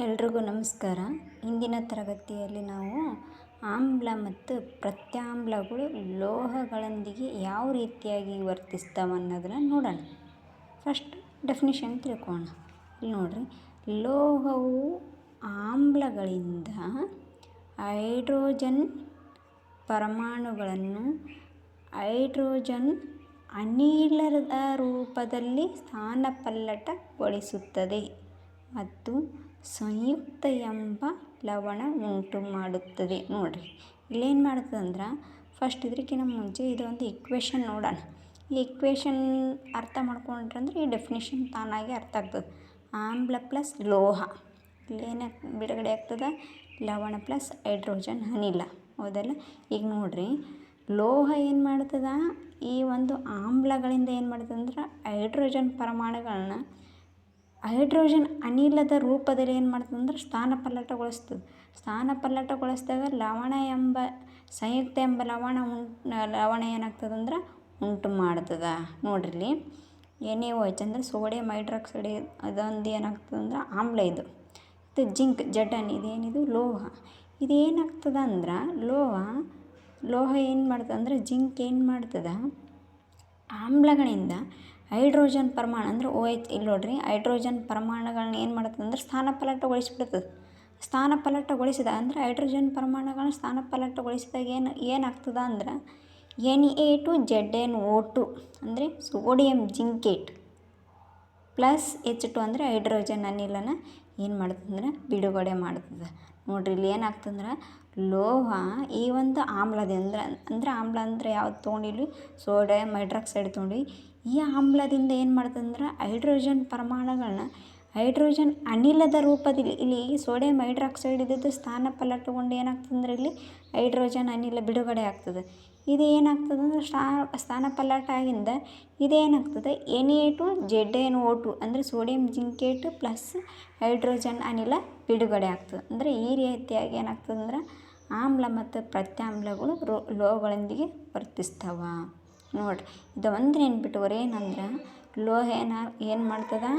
ಎಲ್ರಿಗೂ ನಮಸ್ಕಾರ. ಇಂದಿನ ತರಗತಿಯಲ್ಲಿ ನಾವು ಆಮ್ಲ ಮತ್ತು ಪ್ರತ್ಯಾಮ್ಲಗಳು ಲೋಹಗಳೊಂದಿಗೆ ಯಾವ ರೀತಿಯಾಗಿ ವರ್ತಿಸ್ತವೆ ಅನ್ನೋದನ್ನ ನೋಡೋಣ. ಫಸ್ಟ್ ಡೆಫಿನಿಷನ್ ತಿಳ್ಕೊಳ್ಳೋಣ. ಇಲ್ಲಿ ನೋಡ್ರಿ. ಲೋಹವು ಆಮ್ಲಗಳಿಂದ ಹೈಡ್ರೋಜನ್ ಪರಮಾಣುಗಳನ್ನು ಹೈಡ್ರೋಜನ್ ಅನಿಲದ ರೂಪದಲ್ಲಿ ಸ್ಥಾನಪಲ್ಲಟಗೊಳಿಸುತ್ತದೆ ಮತ್ತು ಸಂಯುಕ್ತ ಎಂಬ ಲವಣ ಉಂಟು ಮಾಡುತ್ತದೆ. ನೋಡಿರಿ, ಇಲ್ಲೇನು ಮಾಡ್ತದೆ ಅಂದ್ರೆ ಫಸ್ಟ್ ಇದಕ್ಕಿಂತ ಮುಂಚೆ ಇದೊಂದು ಇಕ್ವೇಷನ್ ನೋಡೋಣ. ಈ ಇಕ್ವೇಷನ್ ಅರ್ಥ ಮಾಡ್ಕೊಂಡ್ರೆ ಅಂದ್ರೆ ಈ ಡೆಫಿನೇಷನ್ ತಾನಾಗಿ ಅರ್ಥ ಆಗ್ತದೆ. ಆಮ್ಲ ಪ್ಲಸ್ ಲೋಹ. ಇಲ್ಲೇನು ಬಿಡುಗಡೆ ಆಗ್ತದೆ? ಲವಣ ಪ್ಲಸ್ ಹೈಡ್ರೋಜನ್ ಅನಿಲ. ಹೌದಲ್ಲ? ಈಗ ನೋಡಿರಿ, ಲೋಹ ಏನು ಮಾಡ್ತದೆ? ಈ ಒಂದು ಆಮ್ಲಗಳಿಂದ ಏನು ಮಾಡ್ತದೆ ಅಂದ್ರೆ, ಹೈಡ್ರೋಜನ್ ಪರಮಾಣುಗಳನ್ನ ಹೈಡ್ರೋಜನ್ ಅನಿಲದ ರೂಪದಲ್ಲಿ ಏನು ಮಾಡ್ತದೆ ಅಂದ್ರೆ ಸ್ಥಾನಪಲ್ಲಟಗೊಳಿಸ್ತದೆ ಸ್ಥಾನಪಲ್ಲಟಗೊಳಿಸಿದಾಗ ಲವಣ ಎಂಬ, ಸಂಯುಕ್ತ ಎಂಬ ಲವಣ ಉಂಟು ಲವಣ ಏನಾಗ್ತದೆ ಅಂದ್ರೆ ಉಂಟು ಮಾಡ್ತದೆ. ನೋಡ್ರಿ ಎನ್ ಎ ಓ ಅಂದರೆ ಸೋಡಿಯಂ ಹೈಡ್ರಾಕ್ಸೈಡ್, ಅದೊಂದು ಏನಾಗ್ತದಂದ್ರೆ ಆಮ್ಲ ಇದು. ಇದು ಜಿಂಕ್, ಜಟನ್, ಇದೇನಿದು? ಲೋಹ. ಇದೇನಾಗ್ತದೆ ಅಂದ್ರೆ ಲೋಹ ಲೋಹ ಏನು ಮಾಡ್ತದಂದ್ರೆ ಜಿಂಕ್ ಏನು ಮಾಡ್ತದೆ? ಆಮ್ಲಗಳಿಂದ ಹೈಡ್ರೋಜನ್ ಪರಮಾಣು ಅಂದ್ರೆ ಓ ಎಚ್ ಇಲ್ಲಿ ನೋಡ್ರಿ, ಹೈಡ್ರೋಜನ್ ಪರಮಾಣುಗಳನ್ನ ಏನು ಮಾಡುತ್ತೆ ಅಂದ್ರೆ ಸ್ಥಾನಪಲ್ಲಟಗೊಳಿಸ್ಬಿಡ್ತದೆ ಸ್ಥಾನಪಲ್ಲಟಗೊಳಿಸಿದ ಅಂದ್ರೆ ಹೈಡ್ರೋಜನ್ ಪರಮಾಣುಗಳನ್ನ ಸ್ಥಾನಪಲ್ಲಟಗೊಳಿಸಿದಾಗ ಏನು, ಏನಾಗ್ತದೆ ಅಂದ್ರೆ N A two Z N O two ಅಂದರೆ sodium zincate plus H two ಅಂದರೆ ಹೈಡ್ರೋಜನ್ ಅನಿಲನ ಏನು ಮಾಡ್ತದೆ ಅಂದ್ರೆ ಬಿಡುಗಡೆ ಮಾಡ್ತದೆ. ನೋಡ್ರಿ, ಇಲ್ಲಿ ಏನಾಗ್ತಂದ್ರೆ, ಲೋಹ ಈ ಒಂದು ಆಮ್ಲದಿಂದ ಅಂದ್ರೆ ಆಮ್ಲ ಅಂದರೆ ಯಾವ್ದು ತೊಗೊಂಡಿಲ್ಲ? ಸೋಡಿಯಮ್ ಹೈಡ್ರಾಕ್ಸೈಡ್ ತೊಗೊಂಡು ಈ ಆಮ್ಲದಿಂದ ಏನು ಮಾಡ್ತಂದ್ರೆ, ಹೈಡ್ರೋಜನ್ ಪರಮಾಣುಗಳನ್ನ ಹೈಡ್ರೋಜನ್ ಅನಿಲದ ರೂಪದಲ್ಲಿ ಇಲ್ಲಿ ಸೋಡಿಯಂ ಹೈಡ್ರಾಕ್ಸೈಡ್ ಇದ್ದದ್ದು ಏನಾಗ್ತದೆ ಏನಾಗ್ತದಂದ್ರೆ ಇಲ್ಲಿ ಹೈಡ್ರೋಜನ್ ಅನಿಲ ಬಿಡುಗಡೆ ಆಗ್ತದೆ. ಇದು ಏನಾಗ್ತದೆ ಅಂದ್ರೆ ಸ್ಥಾ ಸ್ಥಾನಪಲ್ಲಟ ಆಗಿಂದ ಇದೇನಾಗ್ತದೆ N A two Z N O two ಅಂದರೆ ಸೋಡಿಯಂ ಜಿಂಕೇಟ್ ಪ್ಲಸ್ ಹೈಡ್ರೋಜನ್ ಅನಿಲ ಬಿಡುಗಡೆ ಆಗ್ತದೆ. ಅಂದರೆ ಈ ರೀತಿಯಾಗಿ ಏನಾಗ್ತದೆ ಅಂದ್ರೆ ಆಮ್ಲ ಮತ್ತು ಪ್ರತ್ಯಾಮ್ಲಗಳು ರೋ ಲೋಗಳೊಂದಿಗೆ ವರ್ತಿಸ್ತವೆ. ನೋಡಿರಿ, ಇದು ಒಂದು ನೆನ್ಪಿಟ್ಕೋರಿ ಏನಂದ್ರೆ ಲೋಹ ಏನು ಮಾಡ್ತದೆ?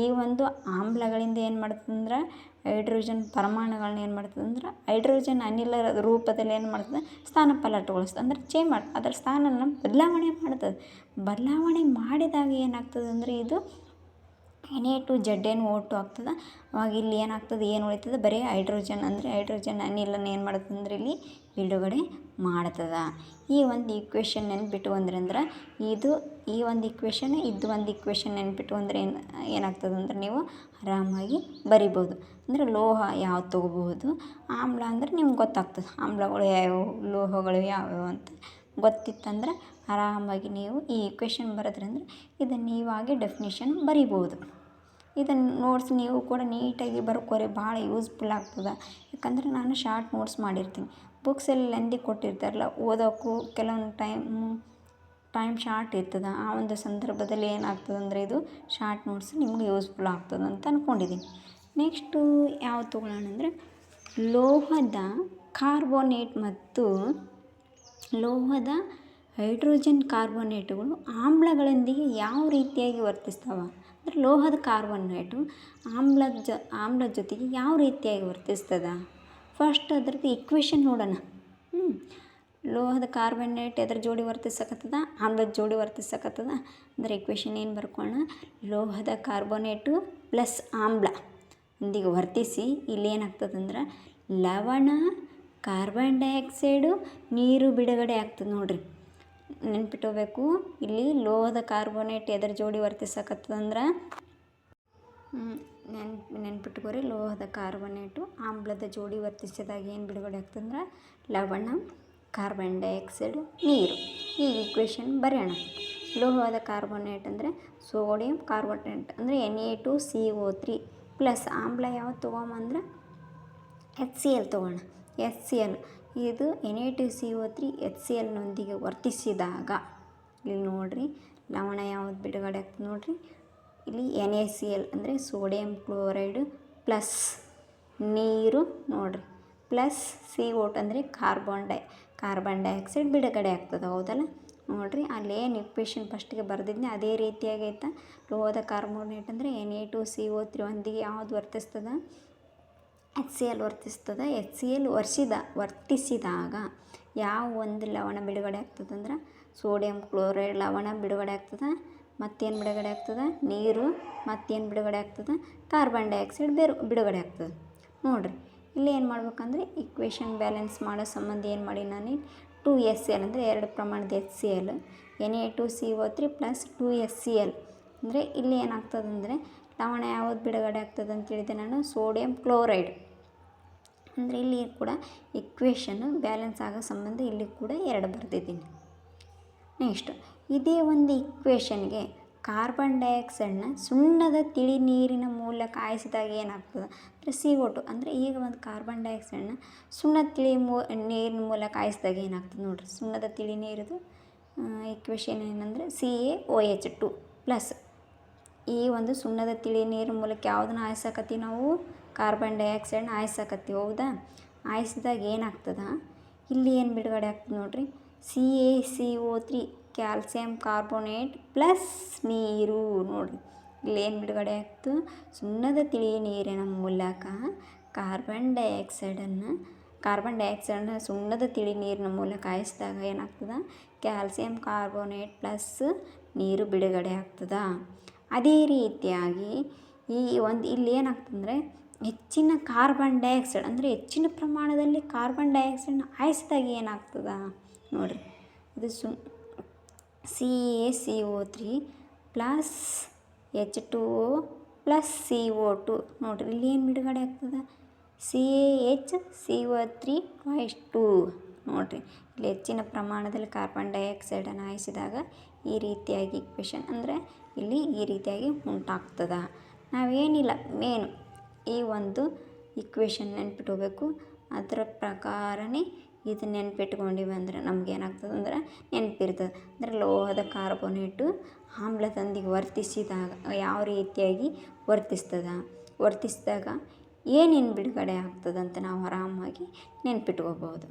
ಈ ಒಂದು ಆಮ್ಲಗಳಿಂದ ಏನು ಮಾಡ್ತದಂದ್ರೆ ಹೈಡ್ರೋಜನ್ ಪರಮಾಣುಗಳನ್ನ ಏನು ಮಾಡ್ತದಂದ್ರೆ ಹೈಡ್ರೋಜನ್ ಅನಿಲ ರೂಪದಲ್ಲಿ ಏನು ಮಾಡ್ತದೆ? ಸ್ಥಾನಪಲ್ಲಟಗೊಳಿಸ್ತದೆ ಅಂದ್ರೆ ಚೇಂಜ್ ಮಾಡಿ ಅದರ ಸ್ಥಾನನ ಬದಲಾವಣೆ ಮಾಡ್ತದೆ. ಬದಲಾವಣೆ ಮಾಡಿದಾಗ ಏನಾಗ್ತದೆ ಅಂದರೆ ಇದು ಎನ್ ಎ ಟು ಜಡ್ ಏನು ಟು ಆಗ್ತದೆ? ಅವಾಗ ಇಲ್ಲಿ ಏನಾಗ್ತದೆ ಏನು ಉಳಿತದೆ? ಬರೀ ಹೈಡ್ರೋಜನ್ ಅಂದರೆ ಹೈಡ್ರೋಜನ್ ಅನಿಲನ ಏನು ಮಾಡುತ್ತೆ ಅಂದ್ರೆ ಇಲ್ಲಿ ಬಿಡುಗಡೆ ಮಾಡ್ತದೆ. ಈ ಒಂದು ಇಕ್ವೇಷನ್ ನೆನ್ಪಿಟ್ಟು ಅಂದ್ರೆ ಇದು ಈ ಒಂದು ಇಕ್ವೇಷನ್ ಇದು ಒಂದು ಇಕ್ವೇಷನ್ ನೆನ್ಪಿಟ್ಕೊಂಡ್ರೆ ಏನು, ಏನಾಗ್ತದೆ ಅಂದ್ರೆ ನೀವು ಆರಾಮಾಗಿ ಬರಿಬೋದು. ಅಂದರೆ ಲೋಹ ಯಾವ ತೊಗೋಬಹುದು? ಆಮ್ಲ ಅಂದರೆ ನಿಮ್ಗೆ ಗೊತ್ತಾಗ್ತದೆ. ಆಮ್ಲಗಳು ಯಾವ್ಯಾವು, ಲೋಹಗಳು ಯಾವ್ಯಾವು ಅಂತ ಗೊತ್ತಿತ್ತಂದ್ರೆ ಆರಾಮಾಗಿ ನೀವು ಈ ಇಕ್ವೇಷನ್ ಬರೋದ್ರಿಂದ ಇದನ್ನು ನೀವಾಗೆ ಡೆಫಿನೇಷನ್ ಬರಿಬೋದು. ಇದನ್ನು ನೋಟ್ಸ್ ನೀವು ಕೂಡ ನೀಟಾಗಿ ಬರ್ಕೋರಿ ಭಾಳ ಯೂಸ್ಫುಲ್ ಆಗ್ತದೆ. ಯಾಕಂದ್ರೆ ನಾನು ಶಾರ್ಟ್ ನೋಟ್ಸ್ ಮಾಡಿರ್ತೀನಿ. ಬುಕ್ಸಲ್ಲಿ ಲೆಂದಿ ಕೊಟ್ಟಿರ್ತಾರಲ್ಲ ಓದೋಕ್ಕೂ ಕೆಲವೊಂದು ಟೈಮ್ ಟೈಮ್ ಶಾರ್ಟ್ ಇರ್ತದೆ. ಆ ಒಂದು ಸಂದರ್ಭದಲ್ಲಿ ಏನಾಗ್ತದೆ ಅಂದರೆ ಇದು ಶಾರ್ಟ್ ನೋಟ್ಸ್ ನಿಮ್ಗೆ ಯೂಸ್ಫುಲ್ ಆಗ್ತದೆ ಅಂತ ಅಂದ್ಕೊಂಡಿದ್ದೀನಿ ನೆಕ್ಸ್ಟು ಯಾವ ತೊಗೊಳ್ಳೋಣ ಅಂದರೆ, ಲೋಹದ ಕಾರ್ಬೋನೇಟ್ ಮತ್ತು ಲೋಹದ ಹೈಡ್ರೋಜನ್ ಕಾರ್ಬೋನೇಟ್ಗಳು ಆಮ್ಲಗಳೊಂದಿಗೆ ಯಾವ ರೀತಿಯಾಗಿ ವರ್ತಿಸ್ತವೆ? ಲೋಹದ ಕಾರ್ಬನೇಟು ಆಮ್ಲದ ಜ, ಆಮ್ಲದ ಜೊತೆಗೆ ಯಾವ ರೀತಿಯಾಗಿ ವರ್ತಿಸ್ತದ? ಫಸ್ಟ್ ಅದ್ರದ್ದು ಇಕ್ವೇಷನ್ ನೋಡೋಣ. ಹ್ಞೂ ಲೋಹದ ಕಾರ್ಬನೇಟ್ ಎದ್ರ ಜೋಡಿ ವರ್ತಿಸಕತ್ತದ? ಆಮ್ಲದ ಜೋಡಿ ವರ್ತಿಸಕತ್ತದ? ಅಂದರೆ ಇಕ್ವೇಷನ್ ಏನು ಬರ್ಕೋಣ? ಲೋಹದ ಕಾರ್ಬೋನೇಟು ಪ್ಲಸ್ ಆಮ್ಲ. ಒಂದಿಗೆ ವರ್ತಿಸಿ ಇಲ್ಲಿ ಏನಾಗ್ತದಂದ್ರೆ ಲವಣ ಕಾರ್ಬನ್ ಡೈಆಕ್ಸೈಡು ನೀರು ಬಿಡುಗಡೆ ಆಗ್ತದೆ ನೋಡಿರಿ. ನೆನ್ಪಿಟ್ಕೋಬೇಕು. ಇಲ್ಲಿ ಲೋಹದ ಕಾರ್ಬೋನೇಟ್ ಎದ್ರ ಜೋಡಿ ವರ್ತಿಸಕತ್ತದಂದ್ರೆ ನೆನ್ಪು ನೆನ್ಪಿಟ್ಕೋರಿ ಲೋಹದ ಕಾರ್ಬೋನೇಟು ಆಮ್ಲದ ಜೋಡಿ ವರ್ತಿಸಿದಾಗ ಏನು ಬಿಡುಗಡೆ ಆಗ್ತದಂದ್ರೆ, ಲವಣ, ಕಾರ್ಬನ್ ಡೈಆಕ್ಸೈಡು, ನೀರು. ಈ ಈಕ್ವೇಷನ್ ಬರೆಯೋಣ. ಲೋಹದ ಕಾರ್ಬೋನೇಟ್ ಅಂದರೆ ಸೋಡಿಯಂ ಕಾರ್ಬೋನೇಟ್ ಅಂದರೆ N A two C O three plus ಆಮ್ಲ ಯಾವ್ದು ತೊಗೊಂಬಂದ್ರೆ ಎಚ್ ಸಿ ಎಲ್ ತೊಗೋಣ. ಎಚ್ ಸಿ ಎಲ್ ಇದು N A two C O three H C ಎಲ್ನೊಂದಿಗೆ ವರ್ತಿಸಿದಾಗ, ಇಲ್ಲಿ ನೋಡಿರಿ, ಲವಣ ಯಾವ್ದು ಬಿಡುಗಡೆ ಆಗ್ತದೆ ನೋಡಿರಿ. ಇಲ್ಲಿ ಎನ್ ಎ ಸಿ ಎಲ್ ಅಂದರೆ ಸೋಡಿಯಂ ಕ್ಲೋರೈಡು ಪ್ಲಸ್ ನೀರು ನೋಡಿರಿ. ಪ್ಲಸ್ ಸಿ ಓಟ್ ಅಂದರೆ ಕಾರ್ಬನ್ ಡೈ ಕಾರ್ಬನ್ ಡೈಆಕ್ಸೈಡ್ ಬಿಡುಗಡೆ ಆಗ್ತದೆ, ಹೌದಲ್ಲ? ನೋಡಿರಿ ಅಲ್ಲೇನು ಇಕ್ವೇಷನ್ ಫಸ್ಟಿಗೆ ಬರೆದಿದ್ನೆ, ಅದೇ ರೀತಿಯಾಗೈತೆ ಲೋಹದ ಕಾರ್ಬೋನೇಟ್ ಅಂದರೆ N A two C O three ಒಂದಿಗೆ ಯಾವ್ದು ವರ್ತಿಸ್ತದೆ? ಎಚ್ ಸಿ ಎಲ್ ವರ್ತಿಸ್ತದೆ, ಎಚ್ ಸಿ ಎಲ್ ವರ್ಷಿದ ವರ್ತಿಸಿದಾಗ ಯಾವ ಒಂದು ಲವಣ ಬಿಡುಗಡೆ ಆಗ್ತದಂದ್ರೆ ಸೋಡಿಯಂ ಕ್ಲೋರೈಡ್ ಲವಣ ಬಿಡುಗಡೆ ಆಗ್ತದೆ, ಮತ್ತೇನು ಬಿಡುಗಡೆ ಆಗ್ತದೆ? ನೀರು, ಮತ್ತೇನು ಬಿಡುಗಡೆ ಆಗ್ತದೆ? ಕಾರ್ಬನ್ ಡೈಆಕ್ಸೈಡ್ ಬೇರು, ಬಿಡುಗಡೆ ಆಗ್ತದೆ. ನೋಡಿರಿ, ಇಲ್ಲಿ ಏನು ಮಾಡ್ಬೇಕಂದ್ರೆ ಇಕ್ವೇಷನ್ ಬ್ಯಾಲೆನ್ಸ್ ಮಾಡೋ ಸಂಬಂಧ ಏನು ಮಾಡಿ ನಾನು ಟು ಎಸ್ ಸಿ ಎಲ್ ಅಂದರೆ ಎರಡು ಪ್ರಮಾಣದ H C L N A two C O three plus two S C L ಅಂದರೆ ಇಲ್ಲಿ ಏನಾಗ್ತದಂದರೆ ಲವಣ ಯಾವ್ದು ಬಿಡುಗಡೆ ಆಗ್ತದೆ ಅಂತ ಹೇಳಿದೆ ನಾನು. Sodium chloride. ಅಂದರೆ ಇಲ್ಲಿ ಕೂಡ ಇಕ್ವೇಷನ್ನು ಬ್ಯಾಲೆನ್ಸ್ ಆಗೋ ಸಂಬಂಧ ಇಲ್ಲಿ ಕೂಡ ಎರಡು ಬರೆದಿದ್ದೀನಿ. ನೆಕ್ಸ್ಟ್ ಇದೇ ಒಂದು ಇಕ್ವೇಷನ್ಗೆ ಕಾರ್ಬನ್ ಡೈಆಕ್ಸೈಡ್ನ ಸುಣ್ಣದ ತಿಳಿ ನೀರಿನ ಮೂಲಕ ಕಾಯಿಸಿದಾಗ ಏನಾಗ್ತದೆ? ಅಂದರೆ ಸಿ ಒ ಟು ಅಂದರೆ ಈಗ ಒಂದು ಕಾರ್ಬನ್ ಡೈಆಕ್ಸೈಡ್ನ ಸುಣ್ಣದ ತಿಳಿ ಮೂ, ನೀರಿನ ಮೂಲಕ ಕಾಯಿಸಿದಾಗ ಏನಾಗ್ತದೆ ನೋಡಿರಿ? ಸುಣ್ಣದ ತಿಳಿ ನೀರಿದು ಇಕ್ವೇಷನ್ ಏನಂದರೆ C A O H two plus ಈ ಒಂದು ಸುಣ್ಣದ ತಿಳಿ ನೀರು ಮೂಲಕ ಯಾವುದನ್ನ ಹಾಯ್ಸಕತ್ತೀವಿ ನಾವು? ಕಾರ್ಬನ್ ಡೈಆಕ್ಸೈಡ್ನ ಹಾಯ್ಸಕತ್ತೀವಿ, ಹೌದಾ? ಆಯಿಸಿದಾಗ ಏನಾಗ್ತದ? ಇಲ್ಲಿ ಏನು ಬಿಡುಗಡೆ ಆಗ್ತದೆ ನೋಡಿರಿ. C A C O three calcium carbonate plus ನೀರು ನೋಡಿರಿ. ಇಲ್ಲಿ ಏನು ಬಿಡುಗಡೆ ಆಗ್ತು? ಸುಣ್ಣದ ತಿಳಿ ನೀರಿನ ಮೂಲಕ ಕಾರ್ಬನ್ ಡೈಆಕ್ಸೈಡನ್ನು ಕಾರ್ಬನ್ ಡೈಆಕ್ಸೈಡನ್ನ ಸುಣ್ಣದ ತಿಳಿ ನೀರಿನ ಮೂಲಕ ಆಯಿಸಿದಾಗ ಏನಾಗ್ತದೆ? ಕ್ಯಾಲ್ಸಿಯಂ ಕಾರ್ಬೋನೇಟ್ ಪ್ಲಸ್ ನೀರು ಬಿಡುಗಡೆ ಆಗ್ತದೆ. ಅದೇ ರೀತಿಯಾಗಿ ಈ ಒಂದು ಇಲ್ಲಿ ಏನಾಗ್ತಂದರೆ ಹೆಚ್ಚಿನ ಕಾರ್ಬನ್ ಡೈಆಕ್ಸೈಡ್ ಅಂದರೆ ಹೆಚ್ಚಿನ ಪ್ರಮಾಣದಲ್ಲಿ ಕಾರ್ಬನ್ ಡೈಆಕ್ಸೈಡ್ನ ಆಯಿಸಿದಾಗ ಏನಾಗ್ತದೆ ನೋಡಿರಿ. ಇದು ಸು C A C O three plus H two O plus C O two ನೋಡಿರಿ, ಇಲ್ಲಿ ಏನು ಬಿಡುಗಡೆ ಆಗ್ತದೆ? C A H C O three wise two ನೋಡಿರಿ. ಇಲ್ಲಿ ಹೆಚ್ಚಿನ ಪ್ರಮಾಣದಲ್ಲಿ ಕಾರ್ಬನ್ ಡೈಆಕ್ಸೈಡನ್ನು ಹಾಯಿಸಿದಾಗ ಈ ರೀತಿಯಾಗಿ ಇಕ್ವೇಷನ್ ಅಂದರೆ ಇಲ್ಲಿ ಈ ರೀತಿಯಾಗಿ ಉಂಟಾಗ್ತದೆ. ನಾವೇನಿಲ್ಲ ಮೇನ್ ಈ ಒಂದು ಇಕ್ವೇಷನ್ ನೆನ್ಪಿಟ್ಕೋಬೇಕು. ಅದರ ಪ್ರಕಾರನೇ ಇದು ನೆನ್ಪಿಟ್ಕೊಂಡಿವಿ ಅಂದ್ರೆ ನಮ್ಗೆ ಏನಾಗ್ತದೆ ಅಂದ್ರೆ ನೆನಪಿರ್ತದೆ. ಅಂದರೆ ಲೋಹದ ಕಾರ್ಬೋನೇಟು ಆಮ್ಲದೊಂದಿಗೆ ವರ್ತಿಸಿದಾಗ, ಯಾವ ರೀತಿಯಾಗಿ ವರ್ತಿಸ್ತದೆ. ವರ್ತಿಸಿದಾಗ ಏನೇನು ಬಿಡುಗಡೆ ಆಗ್ತದಂತ ನಾವು ಆರಾಮಾಗಿ ನೆನ್ಪಿಟ್ಕೋಬೋದು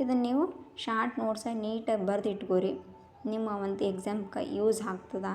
ಇದನ್ನು ನೀವು ಶಾರ್ಟ್ ನೋಟ್ಸಾಗಿ ನೀಟಾಗಿ ಬರೆದಿಟ್ಕೋರಿ. ನಿಮ್ಮ ಒಂದು ಎಕ್ಸಾಮ್ಗೆ ಯೂಸ್ ಆಗ್ತದೆ.